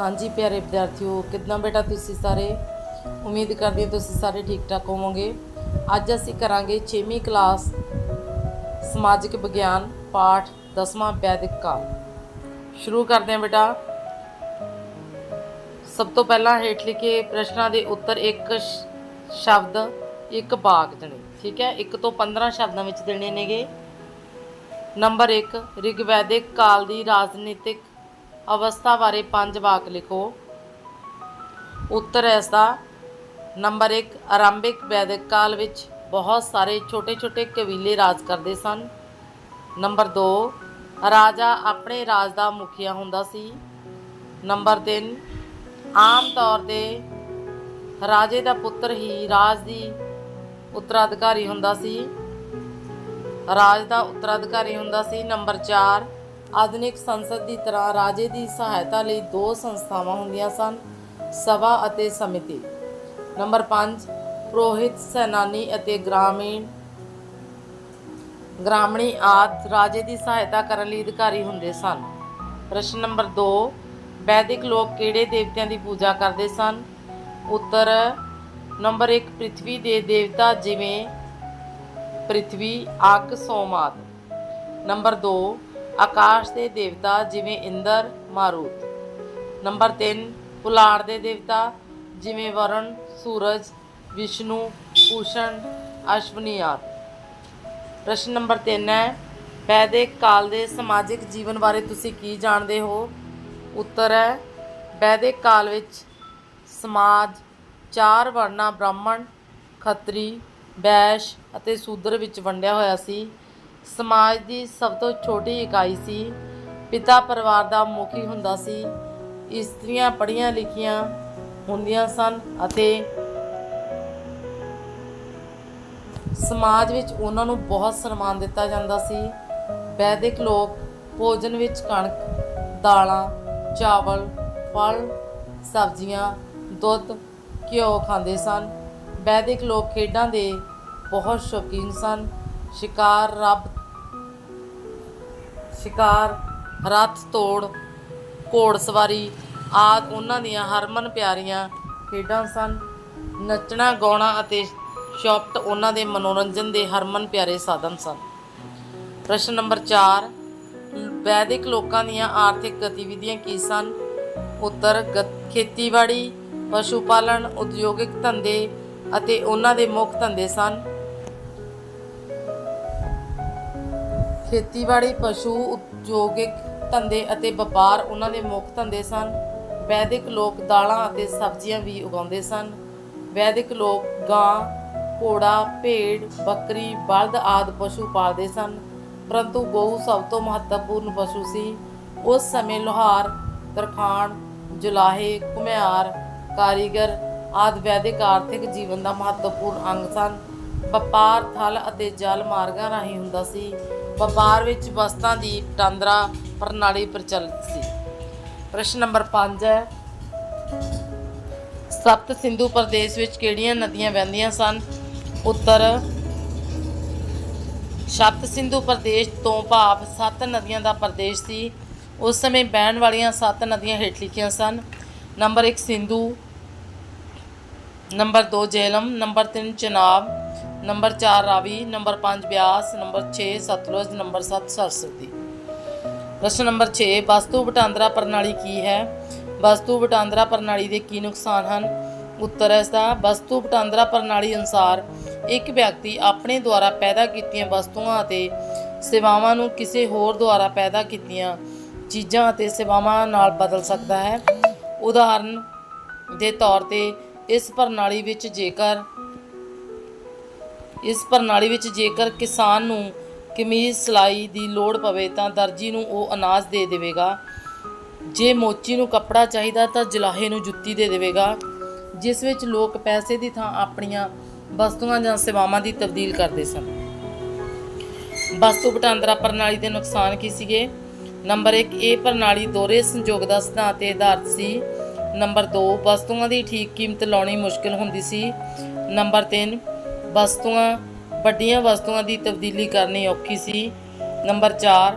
ਹਾਂਜੀ ਪਿਆਰੇ ਵਿਦਿਆਰਥੀਓ, ਕਿਦਾਂ ਬੇਟਾ ਤੁਸੀਂ ਸਾਰੇ? ਉਮੀਦ ਕਰਦੀ ਹਾਂ ਤੁਸੀਂ ਸਾਰੇ ਠੀਕ ਠਾਕ ਹੋਵੋਗੇ। ਅੱਜ ਅਸੀਂ ਕਰਾਂਗੇ 6ਵੀਂ ਕਲਾਸ ਸਮਾਜਿਕ ਵਿਗਿਆਨ, ਪਾਠ 10ਵਾਂ ਵੈਦਿਕ ਕਾਲ ਸ਼ੁਰੂ ਕਰਦੇ ਹਾਂ ਬੇਟਾ। ਸਭ ਤੋਂ ਪਹਿਲਾਂ ਹੇਠ ਲਿਖੇ ਪ੍ਰਸ਼ਨਾਂ ਦੇ ਉੱਤਰ ਇੱਕ ਸ਼ਬਦ, ਇੱਕ ਵਾਕ ਦੇਣੇ। ਠੀਕ ਹੈ? ਇੱਕ ਤੋਂ 15 ਸ਼ਬਦਾਂ ਵਿੱਚ ਦੇਣੇ ਨੇਗੇ। ਨੰਬਰ 1 ਰਿਗਵੈਦਿਕ ਕਾਲ ਦੀ ਰਾਜਨੀਤਿਕ ਅਵਸਥਾ ਬਾਰੇ ਪੰਜ ਵਾਕ ਲਿਖੋ। ਉੱਤਰ ਹੈ ਇਸ ਦਾ ਨੰਬਰ 1 ਆਰੰਭਿਕ ਵੈਦਿਕ ਕਾਲ ਵਿੱਚ ਬਹੁਤ ਸਾਰੇ ਛੋਟੇ-ਛੋਟੇ ਕਬੀਲੇ ਰਾਜ ਕਰਦੇ ਸਨ। ਨੰਬਰ 2 ਰਾਜਾ ਆਪਣੇ ਰਾਜ ਦਾ ਮੁਖੀਆ ਹੁੰਦਾ ਸੀ। ਨੰਬਰ 3 ਆਮ ਤੌਰ ਤੇ ਰਾਜੇ ਦਾ ਪੁੱਤਰ ਹੀ ਰਾਜ ਦੀ ਉੱਤਰਾਧਿਕਾਰੀ ਹੁੰਦਾ ਸੀ। ਰਾਜ ਦਾ ਉੱਤਰਾਧਿਕਾਰੀ ਹੁੰਦਾ ਸੀ। ਨੰਬਰ 4 ਆਧੁਨਿਕ ਸੰਸਦ ਦੀ ਤਰ੍ਹਾਂ ਰਾਜੇ ਦੀ ਸਹਾਇਤਾ ਲਈ ਦੋ ਸੰਸਥਾਵਾਂ ਹੁੰਦੀਆਂ ਸਨ, ਸਭਾ ਅਤੇ ਸਮਿਤੀ। ਨੰਬਰ 5 ਪ੍ਰੋਹਿਤ ਸੈਨਾਨੀ ਅਤੇ ਗ੍ਰਾਮੀਣ, ਗ੍ਰਾਮਣੀ ਆਦ ਰਾਜੇ ਦੀ ਸਹਾਇਤਾ ਕਰਨ ਲਈ ਅਧਿਕਾਰੀ ਹੁੰਦੇ ਸਨ। ਪ੍ਰਸ਼ਨ ਨੰਬਰ 2 ਵੈਦਿਕ ਲੋਕ ਕਿਹੜੇ ਦੇਵਤਿਆਂ ਦੀ ਪੂਜਾ ਕਰਦੇ ਸਨ? ਉੱਤਰ, ਨੰਬਰ 1 ਪ੍ਰithvi ਦੇ ਦੇਵਤਾ ਜਿਵੇਂ ਪ੍ਰithvi ਅੱਗ ਆਦਿ। ਨੰਬਰ 2 ਆਕਾਸ਼ ਦੇ ਦੇਵਤਾ ਜਿਵੇਂ ਇੰਦਰ, ਮਾਰੂਤ। ਨੰਬਰ 3 ਪੁਲਾੜ ਦੇ ਦੇਵਤਾ ਜਿਵੇਂ ਵਰਣ, ਸੂਰਜ, ਵਿਸ਼ਨੂੰ, ਭੂਸ਼ਣ ਅਸ਼ਵਨੀ ਪ੍ਰਸ਼ਨ ਨੰਬਰ 3 ਹੈ, ਵੈਦਿਕ ਕਾਲ ਦੇ ਸਮਾਜਿਕ ਜੀਵਨ ਬਾਰੇ ਤੁਸੀਂ ਕੀ ਜਾਣਦੇ ਹੋ? ਉੱਤਰ ਹੈ, ਵੈਦਿਕ ਕਾਲ ਵਿੱਚ ਸਮਾਜ, ਚਾਰ ਵਰਨਾ ਬ੍ਰਾਹਮਣ, ਖੱਤਰੀ ਵੈਸ਼ ਅਤੇ ਸ਼ੂਦਰ ਵਿੱਚ ਵੰਡਿਆ ਹੋਇਆ ਸੀ। ਸਮਾਜ ਦੀ ਸਭ ਤੋਂ ਛੋਟੀ ਇਕਾਈ ਸੀ। ਪਿਤਾ ਪਰਿਵਾਰ ਦਾ ਮੁਖੀ ਹੁੰਦਾ ਸੀ। ਇਸਤਰੀਆਂ ਪੜ੍ਹੀਆਂ ਲਿਖੀਆਂ ਹੁੰਦੀਆਂ ਸਨ ਅਤੇ ਸਮਾਜ ਵਿੱਚ ਉਹਨਾਂ ਨੂੰ ਬਹੁਤ ਸਨਮਾਨ ਦਿੱਤਾ ਜਾਂਦਾ ਸੀ। ਵੈਦਿਕ ਲੋਕ ਭੋਜਨ ਵਿੱਚ ਕਣਕ, ਦਾਲਾਂ, ਚਾਵਲ, ਫਲ, ਸਬਜ਼ੀਆਂ, ਦੁੱਧ, ਘਿਓ ਖਾਂਦੇ ਸਨ। ਵੈਦਿਕ ਲੋਕ ਖੇਡਾਂ ਦੇ ਬਹੁਤ ਸ਼ੌਕੀਨ ਸਨ। ਸ਼ਿਕਾਰ ਰੱਬ ਸ਼ਿਕਾਰ, ਰੱਥ ਤੋੜ, ਘੋੜ ਸਵਾਰੀ, ਆਦ ਉਹਨਾਂ ਦੀਆਂ ਹਰਮਨ ਪਿਆਰੀਆਂ ਖੇਡਾਂ ਸਨ। ਨੱਚਣਾ, ਗਾਉਣਾ ਅਤੇ ਸ਼ੌਪਟ ਉਹਨਾਂ ਦੇ ਮਨੋਰੰਜਨ ਦੇ ਹਰਮਨ ਪਿਆਰੇ ਸਾਧਨ ਸਨ। ਪ੍ਰਸ਼ਨ ਨੰਬਰ 4 ਵੈਦਿਕ ਲੋਕਾਂ ਦੀਆਂ ਆਰਥਿਕ ਗਤੀਵਿਧੀਆਂ ਕੀ ਸਨ? ਉੱਤਰ ਗਤ- ਖੇਤੀਬਾੜੀ, ਪਸ਼ੂ ਪਾਲਣ, ਉਦਯੋਗਿਕ ਧੰਦੇ ਅਤੇ ਉਹਨਾਂ ਦੇ ਮੁੱਖ ਧੰਦੇ ਸਨ। ਖੇਤੀਬਾੜੀ, ਪਸ਼ੂ, ਉਦਯੋਗਿਕ ਧੰਦੇ ਅਤੇ ਵਪਾਰ ਉਹਨਾਂ ਦੇ ਮੁੱਖ ਧੰਦੇ ਸਨ। ਵੈਦਿਕ ਲੋਕ ਦਾਲਾਂ ਅਤੇ ਸਬਜ਼ੀਆਂ ਵੀ ਉਗਾਉਂਦੇ ਸਨ। ਵੈਦਿਕ ਲੋਕ ਗਾਂ, ਘੋੜਾ, ਭੇਡ, ਬੱਕਰੀ, ਬਲਦ ਆਦਿ ਪਸ਼ੂ ਪਾਲਦੇ ਸਨ। ਪਰੰਤੂ ਗਊ ਸਭ ਤੋਂ ਮਹੱਤਵਪੂਰਨ ਪਸ਼ੂ ਸੀ। ਉਸ ਸਮੇਂ ਲੋਹਾਰ, ਤਰਖਾਣ, ਜੁਲਾਹੇ, ਘੁਮਿਆਰ, ਕਾਰੀਗਰ ਆਦਿ ਵੈਦਿਕ ਆਰਥਿਕ ਜੀਵਨ ਦਾ ਮਹੱਤਵਪੂਰਨ ਅੰਗ ਸਨ। ਵਪਾਰ, ਥਲ ਅਤੇ ਜਲ ਮਾਰਗਾਂ ਰਾਹੀਂ ਹੁੰਦਾ ਸੀ। ਵਪਾਰ ਵਿੱਚ ਵਸਤਾਂ ਦੀ ਟਾਂਦਰਾ ਪ੍ਰਣਾਲੀ ਪ੍ਰਚਲਿਤ ਸੀ। ਪ੍ਰਸ਼ਨ ਨੰਬਰ 5 ਹੈ, ਸਪਤ ਸਿੰਧੂ ਪ੍ਰਦੇਸ਼ ਵਿੱਚ ਕਿਹੜੀਆਂ ਨਦੀਆਂ ਵਹਿੰਦੀਆਂ ਸਨ? ਉੱਤਰ, ਸਪਤ ਸਿੰਧੂ ਪ੍ਰਦੇਸ਼ ਤੋਂ ਭਾਵ ਸੱਤ ਨਦੀਆਂ ਦਾ ਪ੍ਰਦੇਸ਼ ਸੀ। ਉਸ ਸਮੇਂ ਬਹਿਣ ਵਾਲੀਆਂ ਸੱਤ ਨਦੀਆਂ ਹੇਠ ਲਿਖੀਆਂ ਸਨ। Number 1 Sindhu, number 2 Jhelum, number 3 Chenab number 4 Ravi, number 5 Beas, number 6 Sutlej, number 7 Saraswati. ਪ੍ਰਸ਼ਨ ਨੰਬਰ 6 ਵਸਤੂ ਵਟਾਂਦਰਾ ਪ੍ਰਣਾਲੀ ਕੀ ਹੈ? ਵਸਤੂ ਵਟਾਂਦਰਾ ਪ੍ਰਣਾਲੀ ਦੇ ਕੀ ਨੁਕਸਾਨ ਹਨ? ਉੱਤਰ ਹੈ ਇਸ ਦਾ ਵਸਤੂ ਵਟਾਂਦਰਾ ਪ੍ਰਣਾਲੀ ਅਨੁਸਾਰ ਇੱਕ ਵਿਅਕਤੀ ਆਪਣੇ ਦੁਆਰਾ ਪੈਦਾ ਕੀਤੀਆਂ ਵਸਤੂਆਂ ਅਤੇ ਸੇਵਾਵਾਂ ਨੂੰ ਕਿਸੇ ਹੋਰ ਦੁਆਰਾ ਪੈਦਾ ਕੀਤੀਆਂ ਚੀਜ਼ਾਂ ਅਤੇ ਸੇਵਾਵਾਂ ਨਾਲ ਬਦਲ ਸਕਦਾ ਹੈ। ਉਦਾਹਰਨ ਦੇ ਤੌਰ ਤੇ ਇਸ ਪ੍ਰਣਾਲੀ ਵਿੱਚ ਜੇਕਰ ਇਸ ਪ੍ਰਣਾਲੀ ਵਿੱਚ ਜੇਕਰ ਕਿਸਾਨ ਨੂੰ ਕਮੀਜ਼ ਸਿਲਾਈ ਦੀ ਲੋੜ ਪਵੇ ਤਾਂ ਦਰਜੀ ਨੂੰ ਉਹ ਅਨਾਜ ਦੇ ਦੇਵੇਗਾ। ਜੇ ਮੋਚੀ ਨੂੰ ਕੱਪੜਾ ਚਾਹੀਦਾ ਤਾਂ ਜਲਾਹੇ ਨੂੰ ਜੁੱਤੀ ਦੇ ਦੇਵੇਗਾ, ਜਿਸ ਵਿੱਚ ਲੋਕ ਪੈਸੇ ਦੀ ਥਾਂ ਆਪਣੀਆਂ ਵਸਤੂਆਂ ਜਾਂ ਸੇਵਾਵਾਂ ਦੀ ਤਬਦੀਲ ਕਰਦੇ ਸਨ। ਵਸਤੂ ਵਟਾਂਦਰਾ ਪ੍ਰਣਾਲੀ ਦੇ ਨੁਕਸਾਨ ਕੀ ਸੀਗੇ? ਨੰਬਰ 1 ਇਹ ਪ੍ਰਣਾਲੀ ਦੋਹਰੇ ਸੰਯੋਗ ਦਾ ਸਿਧਾਂਤ ਤੇ ਆਧਾਰਿਤ ਸੀ। ਨੰਬਰ 2 ਵਸਤੂਆਂ ਦੀ ਠੀਕ ਕੀਮਤ ਲਾਉਣੀ ਮੁਸ਼ਕਲ ਹੁੰਦੀ ਸੀ। ਨੰਬਰ 3 ਵਸਤੂਆਂ, ਵੱਡੀਆਂ ਵਸਤੂਆਂ ਦੀ ਤਬਦੀਲੀ ਕਰਨੀ ਔਖੀ ਸੀ। ਨੰਬਰ 4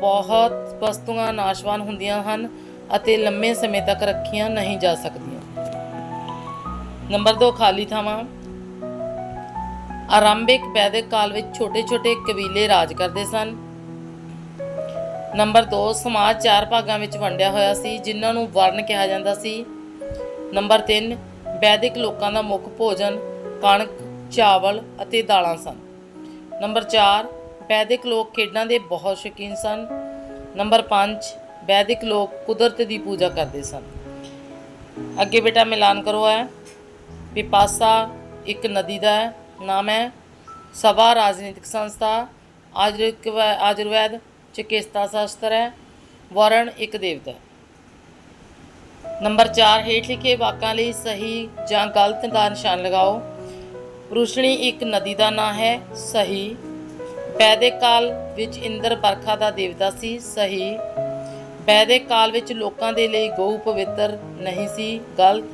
ਬਹੁਤ ਵਸਤੂਆਂ ਨਾਸ਼ਵਾਨ ਹੁੰਦੀਆਂ ਹਨ ਅਤੇ ਲੰਮੇ ਸਮੇਂ ਤੱਕ ਰੱਖੀਆਂ ਨਹੀਂ ਜਾ ਸਕਦੀਆਂ। ਨੰਬਰ 2 ਖਾਲੀ ਥਾਵਾਂ। ਆਰੰਭਿਕ ਵੈਦਿਕ ਕਾਲ ਵਿੱਚ ਛੋਟੇ-ਛੋਟੇ ਕਬੀਲੇ ਰਾਜ ਕਰਦੇ ਸਨ। ਨੰਬਰ 2 ਸਮਾਜ ਚਾਰ ਭਾਗਾਂ ਵਿੱਚ ਵੰਡਿਆ ਹੋਇਆ ਸੀ, ਜਿਨ੍ਹਾਂ ਨੂੰ ਵਰਣ ਕਿਹਾ ਜਾਂਦਾ ਸੀ। ਨੰਬਰ 3 ਵੈਦਿਕ ਲੋਕਾਂ ਦਾ ਮੁੱਖ ਭੋਜਨ, ਕਣਕ ਚਾਵਲ ਅਤੇ ਦਾਲਾਂ ਸਨ। ਨੰਬਰ 4 ਵੈਦਿਕ ਲੋਕ ਖੇਡਾਂ ਦੇ ਬਹੁਤ ਸ਼ੌਕੀਨ ਸਨ। ਨੰਬਰ 5 ਵੈਦਿਕ ਲੋਕ ਕੁਦਰਤ ਦੀ ਪੂਜਾ ਕਰਦੇ ਸਨ। ਅੱਗੇ ਬੇਟਾ ਮਿਲਾਨ ਕਰੋ ਹੈ। ਵਿਪਾਸਾ ਇੱਕ ਨਦੀ ਦਾ ਨਾਮ ਹੈ ਸਭਾ ਰਾਜਨੀਤਿਕ ਸੰਸਥਾ। ਆਯੁਰਵੈਦ ਆਯੁਰਵੈਦ ਚਿਕਿਤਸਾ ਸ਼ਾਸਤਰ ਹੈ, ਵਰਣ ਇੱਕ ਦੇਵਤਾ ਨੰਬਰ 4 ਹੇਠ ਲਿਖੇ ਵਾਕਾਂ ਲਈ ਸਹੀ ਜਾਂ ਗਲਤ ਦਾ ਨਿਸ਼ਾਨ ਲਗਾਓ। ਰੁਸ਼ਣੀ ਇੱਕ ਨਦੀ ਦਾ ਨਾਂ ਹੈ, ਸਹੀ। ਵੈਦਿਕ ਕਾਲ ਵਿੱਚ ਇੰਦਰ ਬਰਖਾ ਦਾ ਦੇਵਤਾ ਸੀ, ਸਹੀ। ਵੈਦਿਕ ਕਾਲ ਵਿੱਚ ਲੋਕਾਂ ਦੇ ਲਈ ਗਊ ਪਵਿੱਤਰ ਨਹੀਂ ਸੀ, ਗਲਤ।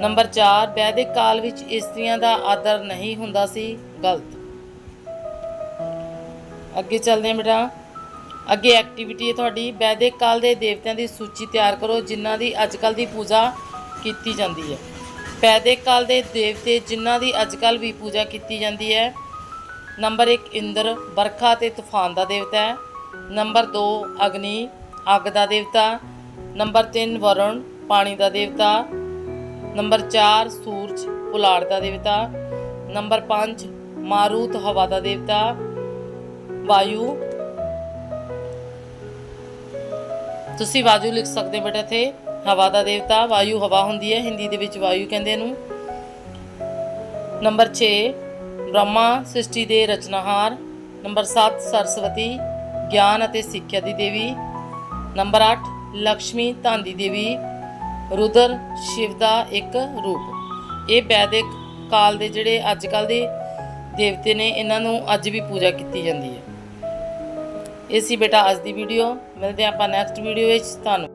ਨੰਬਰ 4 ਵੈਦਿਕ ਕਾਲ ਵਿੱਚ ਇਸਤਰੀਆਂ ਦਾ ਆਦਰ ਨਹੀਂ ਹੁੰਦਾ ਸੀ, ਗਲਤ। ਅੱਗੇ ਚੱਲਦੇ ਹਾਂ ਬੇਟਾ। ਅੱਗੇ ਐਕਟੀਵਿਟੀ ਹੈ ਤੁਹਾਡੀ। ਵੈਦਿਕ ਕਾਲ ਦੇ ਦੇਵਤਿਆਂ ਦੀ ਸੂਚੀ ਤਿਆਰ ਕਰੋ, ਜਿਨ੍ਹਾਂ ਦੀ ਅੱਜਕੱਲ ਦੀ ਪੂਜਾ ਕੀਤੀ ਜਾਂਦੀ ਹੈ। ਵੈਦਿਕ ਕਾਲ ਦੇ ਦੇਵਤੇ ਜਿਨ੍ਹਾਂ ਦੀ ਅੱਜਕੱਲ ਵੀ ਪੂਜਾ ਕੀਤੀ ਜਾਂਦੀ ਹੈ। ਨੰਬਰ 1 ਇੰਦਰ, ਵਰਖਾ ਤੇ ਤੂਫਾਨ ਦਾ ਦੇਵਤਾ ਹੈ। ਨੰਬਰ 2 ਅਗਨੀ, ਅੱਗ ਦਾ ਦੇਵਤਾ। ਨੰਬਰ 3 ਵਰੁਣ, ਪਾਣੀ ਦਾ ਦੇਵਤਾ। ਨੰਬਰ 4 ਸੂਰਜ, ਪੁਲਾੜ ਦਾ ਦੇਵਤਾ। ਨੰਬਰ 5 ਮਾਰੂਤ, ਹਵਾ ਦਾ ਦੇਵਤਾ। ਵਾਯੂ। ਤੁਸੀਂ ਵਾਯੂ ਲਿਖ ਸਕਦੇ ਹੋ ਬੇਟਾ ਇੱਥੇ। ਹਵਾ ਦਾ ਦੇਵਤਾ, ਵਾਯੂ ਹਵਾ ਹੁੰਦੀ ਹੈ, ਹਿੰਦੀ ਦੇ ਵਿੱਚ ਵਾਯੂ ਕਹਿੰਦੇ ਇਹਨੂੰ। ਨੰਬਰ 6 ਬ੍ਰਹਮਾ ਸ੍ਰਿਸ਼ਟੀ ਦੇ ਰਚਨਾਹਾਰ। ਨੰਬਰ 7 ਸਰਸਵਤੀ, ਗਿਆਨ ਅਤੇ ਸਿੱਖਿਆ ਦੀ ਦੇਵੀ। ਨੰਬਰ 8 ਲక్ష్ਮੀ ਧਨ ਦੀ ਦੇਵੀ। ਰੁਦਰ, ਸ਼ਿਵ ਦਾ ਇੱਕ ਰੂਪ। ਇਹ ਵੈਦਿਕ ਕਾਲ ਦੇ ਜਿਹੜੇ ਅੱਜ ਕੱਲ ਦੇ ਦੇਵਤੇ ਨੇ, ਇਹਨਾਂ ਨੂੰ ਅੱਜ ਵੀ ਪੂਜਾ ਕੀਤੀ ਜਾਂਦੀ ਹੈ। ਇਹ ਸੀ ਬੇਟਾ ਅੱਜ ਦੀ ਵੀਡੀਓ ਮਿਲਦੇ ਹਾਂ ਆਪਾਂ ਨੈਕਸਟ ਵੀਡੀਓ ਵਿੱਚ। ਤੁਹਾਨੂੰ